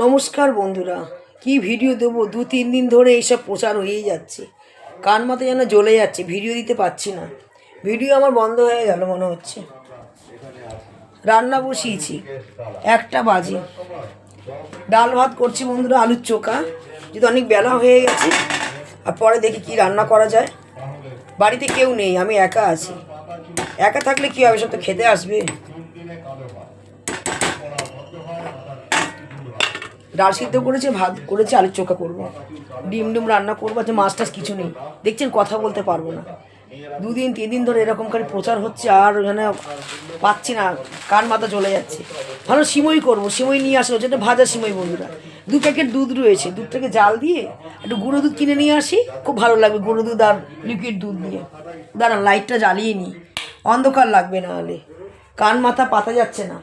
নমস্কার বন্ধুরা, কি ভিডিও দেবো? দু তিন দিন ধরে এইসব প্রচার হয়েই যাচ্ছে। কান মাথা যেন জ্বলে যাচ্ছে, ভিডিও দিতে পারছি না। ভিডিও আমার বন্ধ হয়ে গেল মনে হচ্ছে। রান্না বসিয়েছি, একটা বাজে। ডাল ভাত করছি বন্ধুরা, আলুর চোখা। যদি অনেক বেলা হয়ে গেছে, আর পরে দেখি কি রান্না করা যায়। বাড়িতে কেউ নেই, আমি একা আছি। একা থাকলে কী হবে, সব তো খেতে আসবে। ডাল সিদ্ধ করেছে, ভাত করেছে, আলুর চোখা করব। ডিম ডিম রান্না করব আচ্ছা মাছ টাছ কিছু নেই। দেখছেন কথা বলতে পারব না। দুদিন তিন দিন ধরে এরকম করে প্রচার হচ্ছে আর ওখানে পাচ্ছি না, কান মাথা চলে যাচ্ছে। ভালো সিমই করব, সিমই নিয়ে আসলো যেটা ভাজা সিমই বন্ধুরা। দু প্যাকেট দুধ রয়েছে, দুধটাকে জাল দিয়ে একটু গুঁড়ো দুধ কিনে নিয়ে আসি, খুব ভালো লাগবে গুঁড়ো দুধ আর লিকুইড দুধ দিয়ে। দাঁড়ান লাইটটা জ্বালিয়ে নিই। অন্ধকার লাগবে না হলে। কান মাথা পাতা যাচ্ছে না।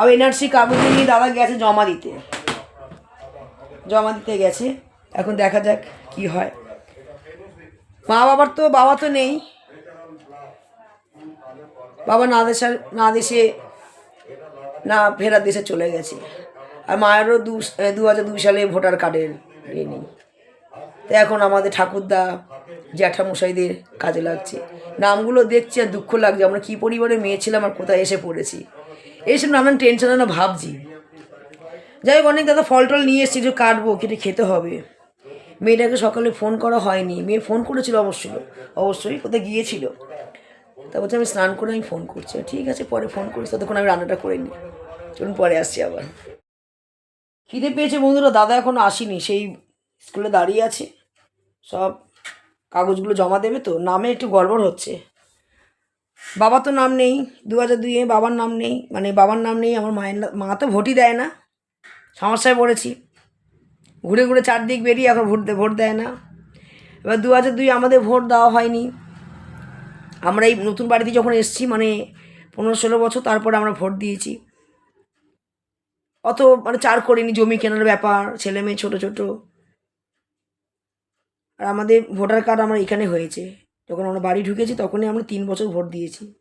আর এনআরসি কাগজ নিয়ে দাদা গেছে জমা দিতে। জমা দিতে গেছে। এখন দেখা যাক কি হয়। মা বাবার তো বাবা তো নেই। বাবা না দেশে না দেশে, না ফেরার দেশে চলে গেছে। আর মায়েরও দু দু হাজার দুই সালে ভোটার কার্ডের ইয়ে নেই। তো এখন আমাদের ঠাকুরদা, জ্যাঠামশাইদের কাজে লাগছে। নামগুলো দেখছি আর দুঃখ লাগছে। আমরা কী পরিবারে মেয়ে ছিলাম আর কোথায় এসে পড়েছি। এইসব নানান টেনশন ভাবছি। যাই হোক, অনেক দাদা ফল টল নিয়ে এসেছি, যে কাটবো কেটে খেতে হবে। মেয়েটাকে সকালে ফোন করা হয়নি। মেয়ে ফোন করেছিল অবশ্যই অবশ্যই কোথায় গিয়েছিল। তা বলছে, আমি স্নান করে আমি ফোন করছি। ঠিক আছে, পরে ফোন করিস, ততক্ষণ আমি রান্নাটা করে নিই। চলুন, পরে আসছি আবার। খিদে পেয়েছে বন্ধুরা, দাদা এখনও আসেনি, সেই স্কুলে দাঁড়িয়ে আছে। সব কাগজগুলো জমা দেবে তো, নামে একটু গড়বড় হচ্ছে। বাবা তো নাম নেই, দু হাজার দুইয়ে বাবার নাম নেই মানে বাবার নাম নেই, আমার মায়ের মা তো ভোটই দেয় না। সমস্যায় পড়েছি। ঘুরে ঘুরে চারদিক বেরিয়ে এখন ভোট ভোট দেয় না। এবার দু হাজার দুই আমাদের ভোট দেওয়া হয়নি। আমরা এই নতুন বাড়িতে যখন এসেছি মানে পনেরো ষোলো বছর তারপরে আমরা ভোট দিয়েছি। অত মানে চার করিনি, জমি কেনার ব্যাপার, ছেলে মেয়ে, ছোটো ছোটো। আর আমাদের ভোটার কার্ড আমার এখানে হয়েছে। যখন আমরা বাড়ি ঢুকেছি, তখনই আমরা তিন বছর ভোট দিয়েছি।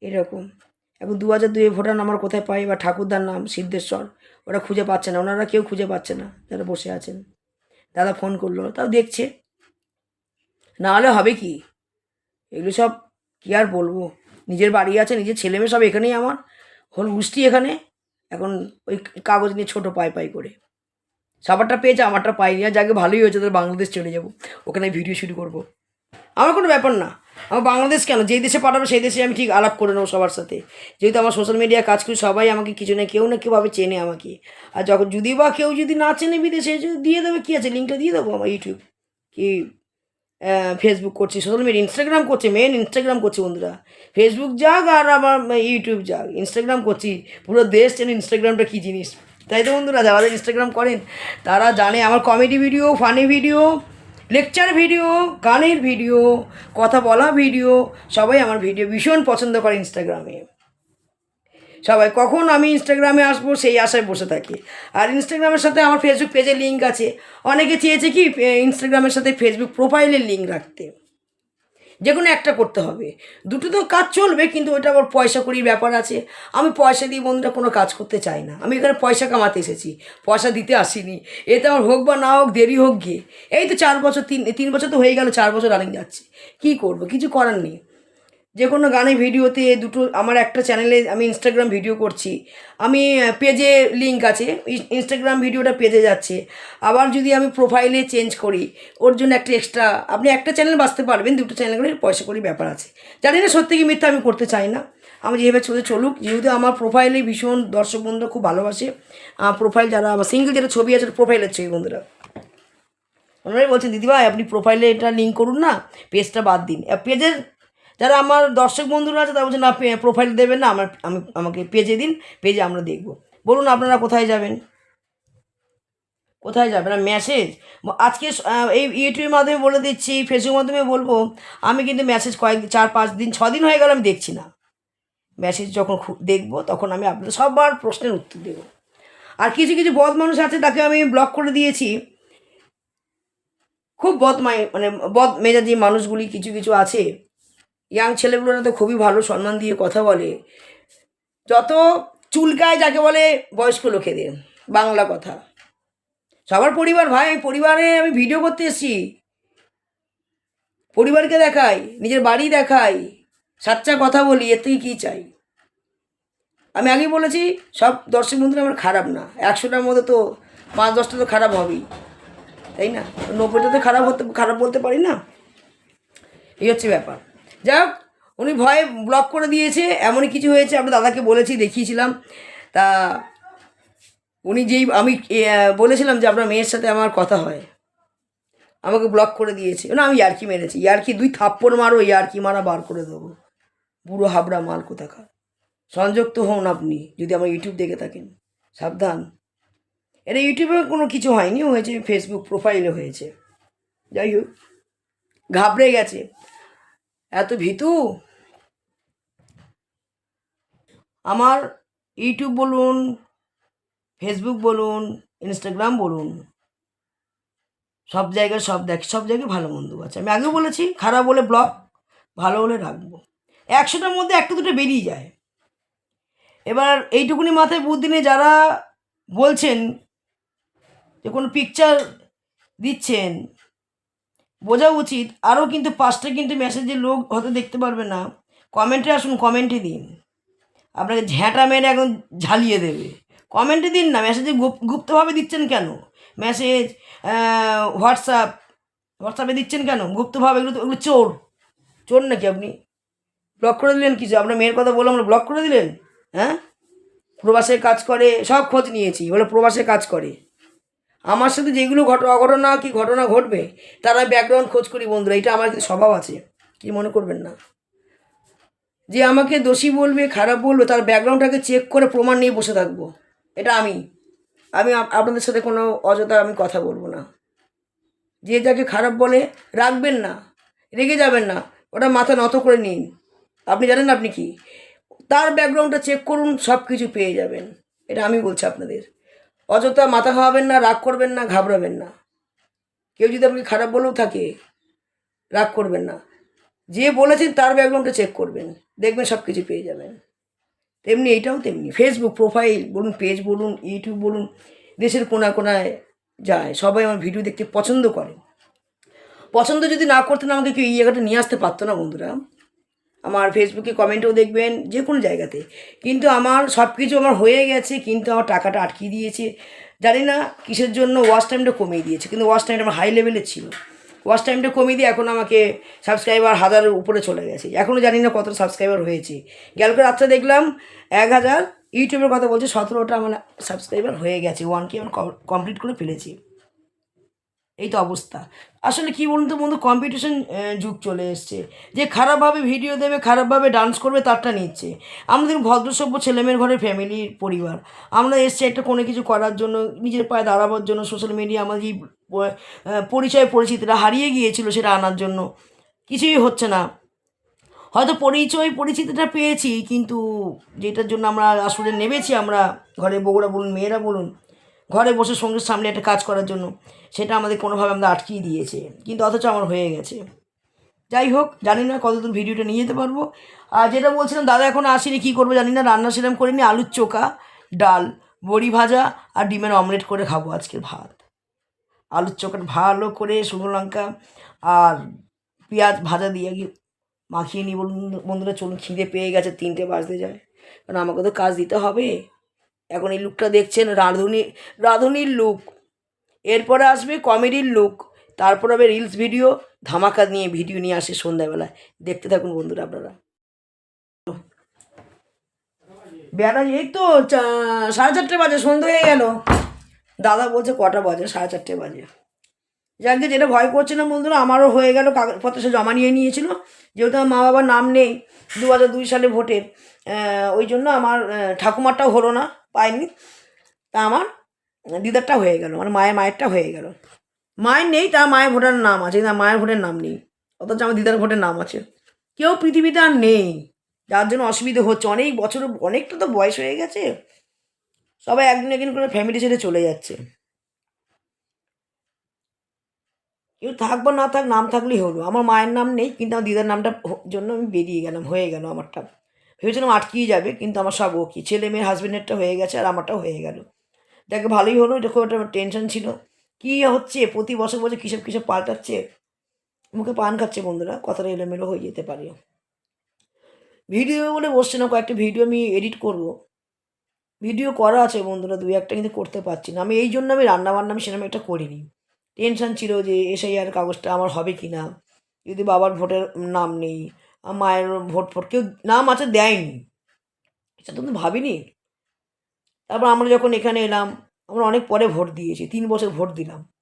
এরকম। এখন দু হাজার দুয়ে ভোটার নাম্বার কোথায় পাই বা ঠাকুরদার নাম, সিদ্ধেশ্বর, ওরা খুঁজে পাচ্ছে না, ওনারা কেউ খুঁজে পাচ্ছে না যারা বসে আছেন। দাদা ফোন করল, তাও দেখছে। না হলে হবে কি? এগুলো সব কী আর বলব? নিজের বাড়ি আছে, নিজের ছেলে মেয়ে সব এখানেই আমার। হল উষ্টি এখানে, এখন ওই কাগজ নিয়ে ছোটো পাই পাই করে। সবারটা পেয়েছে, আমারটা পাইনি। আর যাকে ভালোই হয়েছে তাহলে বাংলাদেশ চলে যাব। ওখানে ভিডিও শুরু করব। আমার কোনো ব্যাপার না। আমার বাংলাদেশ কেন? যেই দেশে পাঠাবো, সেই দেশে আমি ঠিক আলাপ করে নেব সবার সাথে। যেহেতু আমার সোশ্যাল মিডিয়া কাজ করি সবাই আমাকে কিছু না কেউ না কেউভাবে চেনে আমাকে। আর যখন যদি বা কেউ যদি না চেনে বিদেশে দিয়ে দেবে, কী আছে? লিঙ্কটা দিয়ে দেবো আমার ইউটিউব কি ফেসবুক করছি সোশ্যাল মিডিয়া ইনস্টাগ্রাম করছে মেন ইনস্টাগ্রাম করছি বন্ধুরা। ফেসবুক যাক আর আমার ইউটিউব যাক। ইনস্টাগ্রাম করছি। পুরো দেশ চেনে ইনস্টাগ্রামটা কী জিনিস। তাই তো বন্ধুরা, যারা ইনস্টাগ্রাম করেন, তারা জানে আমার comedy video funny video lecture video গানের ভিডিও কথা বলা ভিডিও সবাই আমার ভিডিও ভীষণ পছন্দ করে ইনস্টাগ্রামে সবাই, কখন আমি ইনস্টাগ্রামে আসব সেই আশায় বসে থাকি। আর ইনস্টাগ্রামের সাথে আমার ফেসবুক পেজের লিঙ্ক আছে। অনেকে চেয়েছে কি ইনস্টাগ্রামের সাথে ফেসবুক প্রোফাইলের লিঙ্ক রাখতে। যে কোনো একটা করতে হবে। দুটো তো কাজ চলবে, কিন্তু ওটা আবার পয়সা করির ব্যাপার আছে। আমি পয়সা দিয়ে বন্ধুরা কোনো কাজ করতে চাই না। আমি এখানে পয়সা কামাতে এসেছি, পয়সা দিতে আসিনি। এতে আমার হোক বা না হোক দেরি হোক গিয়ে। এই তো চার বছর, তিন তিন বছর তো হয়ে গেল, চার বছর রানিং যাচ্ছে। কি করব? কিছু করার নেই। যে কোনো গানে ভিডিওতে দুটো, আমার একটা চ্যানেলে আমি ইনস্টাগ্রাম ভিডিও করছি। আমি পেজে লিঙ্ক আছে ইনস্টাগ্রাম ভিডিওটা পেজে যাচ্ছে। আবার যদি আমি প্রোফাইলে চেঞ্জ করি, ওর জন্য একটা এক্সট্রা আপনি একটা চ্যানেল বাঁচতে পারবেন, দুটো চ্যানেল করে পয়সা করি ব্যাপার আছে। জানি না সত্যি কি মিথ্যা আমি করতে চাই না। আমি যেভাবে চলে চলুক, যেহেতু আমার প্রোফাইলে ভীষণ দর্শক বন্ধুরা খুব ভালোবাসে প্রোফাইল যারা আমার সিঙ্গেল যেটা ছবি আছে প্রোফাইলের ছবি বন্ধুরা। ওনারাই বলছেন, দিদিভাই, আপনি প্রোফাইলে এটা লিঙ্ক করুন না পেজটা বাদ দিন। পেজের যারা আমার দর্শক বন্ধুরা আছে, তারা বলছে, না প্রোফাইল দেবেন না, আমার আমি আমাকে পেজে দিন পেজে আমরা দেখব। বলুন, আপনারা কোথায় যাবেন? কোথায় যাবেন? আর মেসেজ আজকে এই ইউটিউবের মাধ্যমে বলে দিচ্ছি ফেসবুকের মাধ্যমে বলব, আমি কিন্তু মেসেজ কয়েক চার পাঁচ দিন ছ দিন হয়ে গেল আমি দেখছি না। মেসেজ যখন দেখব, তখন আমি আপনাদের সবার প্রশ্নের উত্তর দেবো। আর কিছু কিছু বদ মানুষ আছে, তাকে আমি ব্লক করে দিয়েছি। খুব বদমাই মানে বদ মেজাজি মানুষগুলি কিছু কিছু আছে। ইয়াং ছেলেগুলোরা তো খুবই ভালো সম্মান দিয়ে কথা বলে। যত চুলকায় যাকে বলে বয়স্ক লোকেদের, বাংলা কথা। সবার পরিবার, ভাই পরিবারে আমি ভিডিও করতে এসেছি। পরিবারকে দেখাই, নিজের বাড়ি দেখাই, সাচ্চা কথা বলি, এর থেকে কী চাই? আমি আগেই বলেছি, সব দর্শক বন্ধুরা আমার খারাপ না। একশোটার মধ্যে তো পাঁচ, দশটা তো খারাপ হবেই। তাই না? নব্বইটা তো খারাপ হতে, খারাপ বলতে পারি না? এই হচ্ছে ব্যাপার। যাই হোক, উনি ভয়ে ব্লক করে দিয়েছে, এমনই কিছু হয়েছে, আমরা দাদাকে বলেছি, দেখিয়েছিলাম। তা উনি যেই, আমি বলেছিলাম যে আপনার মেয়ের সাথে আমার কথা হয়। আমাকে ব্লক করে দিয়েছে। না, আমি ইয়ার্কি মেরেছি। ইয়ার্কি, দুই থাপ্পড় মারো, ইয়ার্কি মারা বার করে দেবো। বুড়ো হাবড়া মাল কোথাকার? সংযুক্ত হন আপনি, যদি আমার ইউটিউব দেখে থাকেন। সাবধান। এটা ইউটিউবে কোনো কিছু হয়নি, হয়েছে, ফেসবুক প্রোফাইলে হয়েছে। যাই হোক, ঘাবড়ে গেছে। এত ভীতু? আমার ইউটিউব বলুন, ফেসবুক বলুন, ইনস্টাগ্রাম বলুন, সব জায়গায় সব দেখ, সব জায়গায় ভালো মন্দ আছে। আমি আগেও বলেছি, খারাপ বলে ব্লক ভালো হলে রাখব। একশোটার মধ্যে একটা দুটো বেরিয়ে যায়। এবার এইটুকুনি মাথায় বুদ্ধি নিয়ে যারা বলছেন যে কোনো পিকচার দিচ্ছেন বোঝা উচিত। আরও কিন্তু পাঁচটা কিন্তু মেসেজের লোক হয়তো দেখতে পারবে না। কমেন্টে আসুন, কমেন্টে দিন। আপনাকে ঝ্যাঁটা মেরে একদম ঝালিয়ে দেবে। কমেন্টে দিন না মেসেজে গুপ- গুপ্তভাবে দিচ্ছেন কেন? মেসেজ হোয়াটসঅ্যাপ হোয়াটসঅ্যাপে দিচ্ছেন কেন? গুপ্তভাবে, এগুলো তো, এগুলো চোর। চোর নাকি আপনি? ব্লক করে দিলেন কিছু? আপনার মেয়ের কথা বলে আমরা ব্লক করে দিলেন? হ্যাঁ? প্রবাসে কাজ করে, সব খোঁজ নিয়েছি বলে প্রবাসে কাজ করে। আমার সাথে যেগুলো ঘট, অঘটনা কি ঘটনা ঘটবে, তারা ব্যাকগ্রাউন্ড খোঁজ করি বন্ধুরা, এটা আমার স্বভাব আছে। কি মনে করবেন না? যে আমাকে দোষী বলবে, খারাপ বলবে, তার ব্যাকগ্রাউন্ডটাকে চেক করে প্রমাণ নিয়ে বসে থাকব। এটা আমি। আমি আপনাদের সাথে কোনো অযথা আমি কথা বলব না। যে যাকে খারাপ বলে, রাখবেন না। রেগে যাবেন না। ওটা মাথা নত করে নিন। আপনি জানেন আপনি কি? তার ব্যাকগ্রাউন্ডটা চেক করুন সব কিছু পেয়ে যাবেন। এটা আমি বলছি আপনাদের। অযথা মাথা খাওয়াবেন না, রাগ করবেন না, ঘাবড়াবেন না। কেউ যদি আপনাকে খারাপ বলেও থাকে, রাগ করবেন না। যে বলেছেন তার ব্যাকগ্রাউন্ডটা চেক করবেন, দেখবেন সব কিছু পেয়ে যাবেন। তেমনি এটাও তেমনি। ফেসবুক প্রোফাইল বলুন পেজ বলুন ইউটিউব বলুন, দেশের কোনা কোনায় যায়। সবাই আমার ভিডিও দেখতে পছন্দ করে পছন্দ যদি না করতেন, আমাকে কেউ এই জায়গাটা নিয়ে আসতে পারতো না, বন্ধুরা। আমার ফেসবুকে কমেন্টও দেখবেন যে কোনো জায়গাতে। কিন্তু আমার সব কিছু আমার হয়ে গেছে, কিন্তু আমার টাকাটা আটকিয়ে দিয়েছে। জানি না কিসের জন্য ওয়াচ টাইমটা কমিয়ে দিয়েছে, কিন্তু ওয়াচ টাইমটা আমার হাই লেভেলের ছিল। ওয়াচ টাইমটা কমিয়ে দিয়ে এখন আমাকে সাবস্ক্রাইবার হাজারের উপরে চলে গেছে। এখনও জানি না কত সাবস্ক্রাইবার হয়েছে। কালকে রাত্রে দেখলাম এক হাজার, ইউটিউবের কথা বলছে, সতেরোটা আমার সাবস্ক্রাইবার হয়ে গেছে ওয়ান কে আমি কমপ্লিট করে ফেলেছি। এই তো অবস্থা। আসলে কি বলুন তো বন্ধু কম্পিটিশন যুগ চলে এসছে। যে খারাপভাবে ভিডিও দেবে, খারাপভাবে ডান্স করবে, তারটা নিচ্ছে। আমাদের ভদ্রসভ্য ছেলেমেয়ের ঘরের ফ্যামিলির পরিবার। আমরা এসছি একটা কোনো কিছু করার জন্য, নিজের পায়ে দাঁড়াবার জন্য সোশ্যাল মিডিয়া আমাদের পরিচয় পরিচিতিটা হারিয়ে গিয়েছিল সেটা আনার জন্য। কিছুই হচ্ছে না। হয়তো পরিচয় পরিচিতিটা পেয়েছি, কিন্তু যেটার জন্য আমরা আসলে নেমেছি, আমরা ঘরে বউরা বলুন, মেয়েরা বলুন ঘরে বসে সঙ্গের সামনে একটা কাজ করার জন্য সেটা আমাদের কোনোভাবে আমরা আটকিয়ে দিয়েছে। কিন্তু অথচ আমার হয়ে গেছে। যাই হোক, জানি না কতদূর ভিডিওটা নিয়ে যেতে পারব। আর যেটা বলছিলাম, দাদা এখন আসেনি, কী করব জানি না, রান্না সেরকম করিনি, আলুর চোখা, ডাল, বড়ি ভাজা আর ডিমের অমলেট করে খাব আজকের ভাত। আলুর চোখাটা ভালো করে শুকনো লঙ্কা আর পেঁয়াজ ভাজা দিয়ে মাখিয়ে নিই বলুন বন্ধুরা, চলুন, খিদে পেয়ে গেছে, তিনটে বাজতে যায়। কারণ আমাকে তো কাজ দিতে হবে। এখন এই লুকটা দেখছেন, রাঁধুনি, রাঁধুনির লুক এরপরে আসবে কমেডির লুক তারপর হবে রিলস ভিডিও ধামাকা নিয়ে ভিডিও নিয়ে আসে সন্ধ্যাবেলায়। দেখতে থাকুন বন্ধুরা আপনারা। বেড়া এই তো সাড়ে চারটে বাজে সন্ধ্যা হয়ে গেল। দাদা বলছে কটা বাজে? সাড়ে চারটে বাজে। যাকে যেটা ভয় করছে না বন্ধুরা, আমারও হয়ে গেল, কাগজপত্র সে জমা নিয়ে নিয়েছিল। যেহেতু আমার মা বাবার নাম নেই, দু হাজার দুই সালে ভোটের ওই জন্য আমার ঠাকুমারটাও হলো না। পাইনি। তা আমার দিদারটা হয়ে গেল মানে মায়ের, মায়েরটা হয়ে গেল। মায়ের নেই, তার মায়ের ভোটার নাম আছে আমার মায়ের ভোটের নাম নেই। অথচ আমার দিদার ভোটের নাম আছে। কেউ পৃথিবীতে আর নেই, যার জন্য অসুবিধে হচ্ছে। অনেক বছর, অনেকটা তো বয়স হয়ে গেছে। সবাই একদিন একদিন করে ফ্যামিলি ছেড়ে চলে যাচ্ছে। কেউ থাক বা না থাক, নাম থাকলেই হলো। আমার মায়ের নাম নেই, কিন্তু আমার দিদার নামটা জন্য আমি বেরিয়ে গেলাম, হয়ে গেল আমারটা। ভেবেছিলাম আটকিয়ে যাবে, কিন্তু আমার সব ওকে। ছেলে মেয়ের হাজব্যান্ডেরটা হয়ে গেছে আর আমারটাও হয়ে গেল। দেখে, ভালোই হলো, এটা খুব একটা টেনশন ছিল। কী হচ্ছে? প্রতি বছর বছর কিসব কিসব পাল্টাচ্ছে? মুখে পান খাচ্ছে বন্ধুরা, কথাটা এলোমেলো হয়ে যেতে পারে। ভিডিও বলে বসছে না, কয়েকটা ভিডিও আমি এডিট করব। ভিডিও করা আছে বন্ধুরা, দুই একটা কিন্তু করতে পারছি না। আমি এই জন্য আমি রান্না বান্না আমি সেরকম একটা করিনি। টেনশন ছিল যে এসআইআর কাগজটা আমার হবে কি না যদি বাবার ভোটের নাম নেই মায়ের ভোট ফোট কেউ নাম আছে দেয়নি। এটা তো ভাবিনি। তারপর আমরা যখন এখানে এলাম, আমরা অনেক পরে ভোট দিয়েছি, তিন বছর ভোট দিলাম।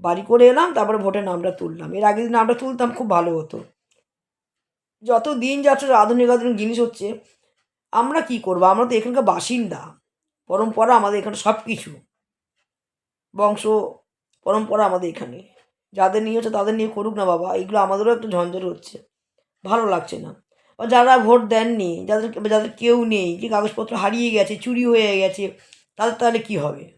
বাড়ি করে এলাম, তারপরে ভোটের নামটা তুললাম। এর আগে নামটা তুলতাম, খুব ভালো হতো। যত দিন যাচ্ছে আধুনিক আধুনিক জিনিস হচ্ছে, আমরা কি করব? আমরা তো এখানকার বাসিন্দা। পরম্পরা আমাদের এখানে সব কিছু বংশ, পরম্পরা আমাদের এখানে। যাদের নিয়ে হচ্ছে, তাদের নিয়ে করুক না বাবা। এগুলো আমাদেরও একটু ঝঞ্ঝট হচ্ছে। ভালো লাগছে না। বা যারা ভোট দেননি, যাদের যাদের কেউ নেই, যে কাগজপত্র হারিয়ে গেছে, চুরি হয়ে গেছে, তাদের তাহলে কী হবে?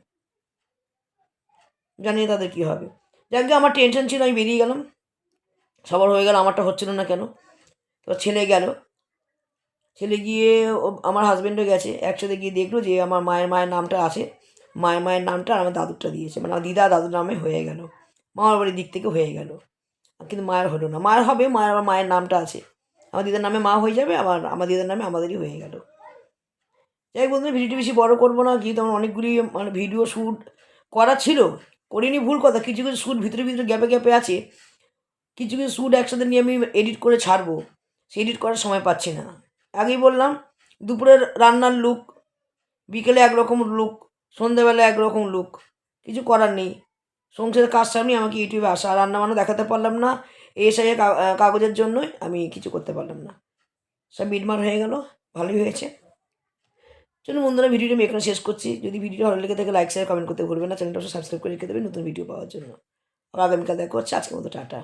জানি তাদের কী হবে? যাকে আমার টেনশন ছিল, আমি বেরিয়ে গেলাম। সবার হয়ে গেল, আমারটা হচ্ছিল না কেন? তো ছেলে গেল। ছেলে গিয়ে ও- আমার হাজব্যান্ডও গেছে। একসাথে গিয়ে দেখল যে আমার মায়ের মায়ের নামটা আছে। মায়ের মায়ের নামটা আমার দাদুরটা দিয়েছে। মানে আমার দিদা দাদুর নামে হয়ে গেল। মামার বাড়ির দিক থেকে হয়ে গেল। কিন্তু মায়ের হলো না। মায়ের হবে মায়ের আমার মায়ের নামটা আছে। আমার দিদার নামে মা হয়ে যাবে, আবার আমার দিদার নামে আমাদেরই হয়ে গেল। যাই বন্ধুরা, ভিডিওটি বেশি বড় করব না, যেহেতু আমার অনেকগুলি মানে ভিডিও শ্যুট করা ছিল, করিনি ভুল কথা, কিছু কিছু শ্যুট ভিতরে ভিতরে গ্যাপে গ্যাপে আছে। কিছু কিছু শ্যুট একসাথে নিয়ে আমি এডিট করে ছাড়বো সে এডিট করার সময় পাচ্ছি না। আগেই বললাম, দুপুরের রান্নার লুক বিকেলে একরকম লুক সন্ধেবেলা একরকম লুক কিছু করার নেই। সংসারের কাজ সামনে আমাকে ইউটিউবে আসা আর রান্না বান্না দেখাতে পারলাম না এসআই কাগজের জন্যই আমি কিছু করতে পারলাম না। সব মিটমার হয়ে গেল, ভালোই হয়েছে। চলুন বন্ধুরা, ভিডিওটি আমি এখানে শেষ করছি। যদি ভিডিওটি ভালো লেগে থাকে লাইক শেয়ার কমেন্ট করতে ভুলবেন না। চ্যানেলটা সাবস্ক্রাইব করে রেখে দেবেন নতুন ভিডিও পাওয়ার জন্য। আর আগামীকাল দেখা করছি আজকের মতো, টাটা।